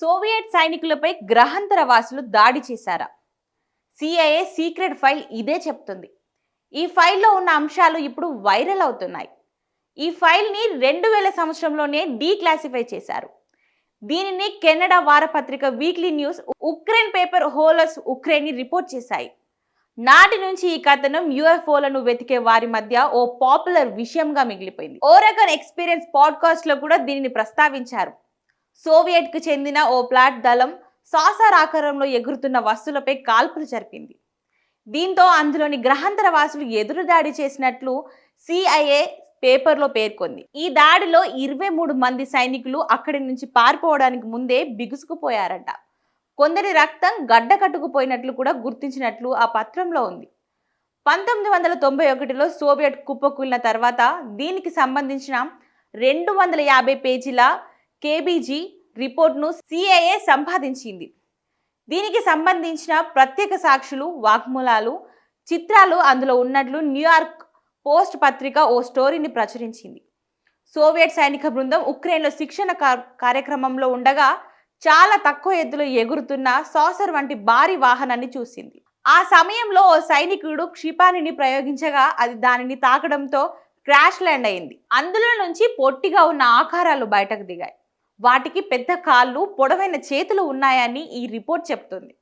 Soviet సైనికులపై గ్రహాంతర వాసులు దాడి చేశారా? సిఐఏ సీక్రెట్ ఫైల్ ఇదే చెప్తుంది. ఈ ఫైల్లో ఉన్న అంశాలు ఇప్పుడు వైరల్ అవుతున్నాయి. ఈ ఫైల్ని రెండు వేల సంవత్సరంలోనే డీక్లాసిఫై చేశారు. దీనిని కెనడా వారపత్రిక వీక్లీ న్యూస్ ఉక్రెయిన్ పేపర్ హోలస్ ఉక్రెయిన్ రిపోర్ట్ చేశాయి. నాటి నుంచి ఈ కథనం యుఎఫ్ఓలను వెతికే వారి మధ్య ఓ పాపులర్ విషయంగా మిగిలిపోయింది. ఓరగన్ ఎక్స్పీరియన్స్ పాడ్కాస్ట్లో కూడా దీనిని ప్రస్తావించారు. సోవియట్కు చెందిన ఓ ప్లాట్ దళం సాసార్ ఆకారంలో ఎగురుతున్న వస్తువులపై కాల్పులు జరిపింది. దీంతో అందులోని గ్రహాంతర వాసులు ఎదురు దాడి చేసినట్లు సిఐఏ పేపర్లో పేర్కొంది. ఈ దాడిలో ఇరవై మూడు మంది సైనికులు అక్కడి నుంచి పారిపోవడానికి ముందే బిగుసుకుపోయారట. కొందరి రక్తం గడ్డ కట్టుకుపోయినట్లు కూడా గుర్తించినట్లు ఆ పత్రంలో ఉంది. పంతొమ్మిది వందల తొంభై ఒకటిలో సోవియట్ కుప్పకూలిన తర్వాత దీనికి సంబంధించిన రెండు వందల యాభై పేజీల కేబీజీ రిపోర్ట్ను సిఐఏ సంపాదించింది. దీనికి సంబంధించిన ప్రత్యేక సాక్షులు వాగ్మూలాలు చిత్రాలు అందులో ఉన్నట్లు న్యూయార్క్ పోస్ట్ పత్రిక ఓ స్టోరీని ప్రచురించింది. సోవియట్ సైనిక బృందం ఉక్రెయిన్లో శిక్షణ కార్యక్రమంలో ఉండగా చాలా తక్కువ ఎత్తులో ఎగురుతున్న సాసర్ వంటి భారీ వాహనాన్ని చూసింది. ఆ సమయంలో ఓ సైనికుడు క్షిపాణిని ప్రయోగించగా అది దానిని తాకడంతో క్రాష్ ల్యాండ్ అయింది. అందులో నుంచి పొట్టిగా ఉన్న ఆకారాలు బయటకు దిగాయి. వాటికి పెద్ద కాళ్ళు పొడవైన చేతులు ఉన్నాయని ఈ రిపోర్ట్ చెప్తుంది.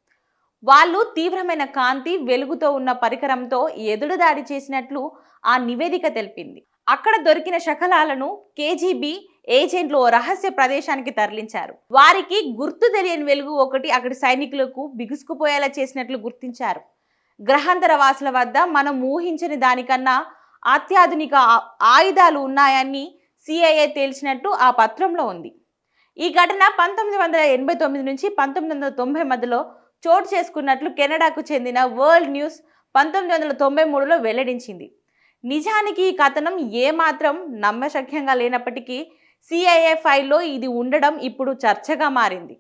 వాళ్ళు తీవ్రమైన కాంతి వెలుగుతో ఉన్న పరికరంతో ఎదురు దాడి చేసినట్లు ఆ నివేదిక తెలిపింది. అక్కడ దొరికిన శకలాలను కేజీబీ ఏజెంట్లు ఓ రహస్య ప్రదేశానికి తరలించారు. వారికి గుర్తు తెలియని వెలుగు ఒకటి అక్కడి సైనికులకు బిగుసుకుపోయేలా చేసినట్లు గుర్తించారు. గ్రహాంతర వాసుల వద్ద మనం ఊహించని దానికన్నా అత్యాధునిక ఆయుధాలు ఉన్నాయని సిఐఏ తేల్చినట్టు ఆ పత్రంలో ఉంది. ఈ ఘటన పంతొమ్మిది వందల ఎనభై తొమ్మిది నుంచి పంతొమ్మిది వందల తొంభై మధ్యలో చోటు చేసుకున్నట్లు కెనడాకు చెందిన వరల్డ్ న్యూస్ పంతొమ్మిది వందల తొంభై మూడులో వెల్లడించింది. నిజానికి ఈ కథనం ఏమాత్రం నమ్మశక్యంగా లేనప్పటికీ సిఐఏ ఫైల్లో ఇది ఉండడం ఇప్పుడు చర్చగా మారింది.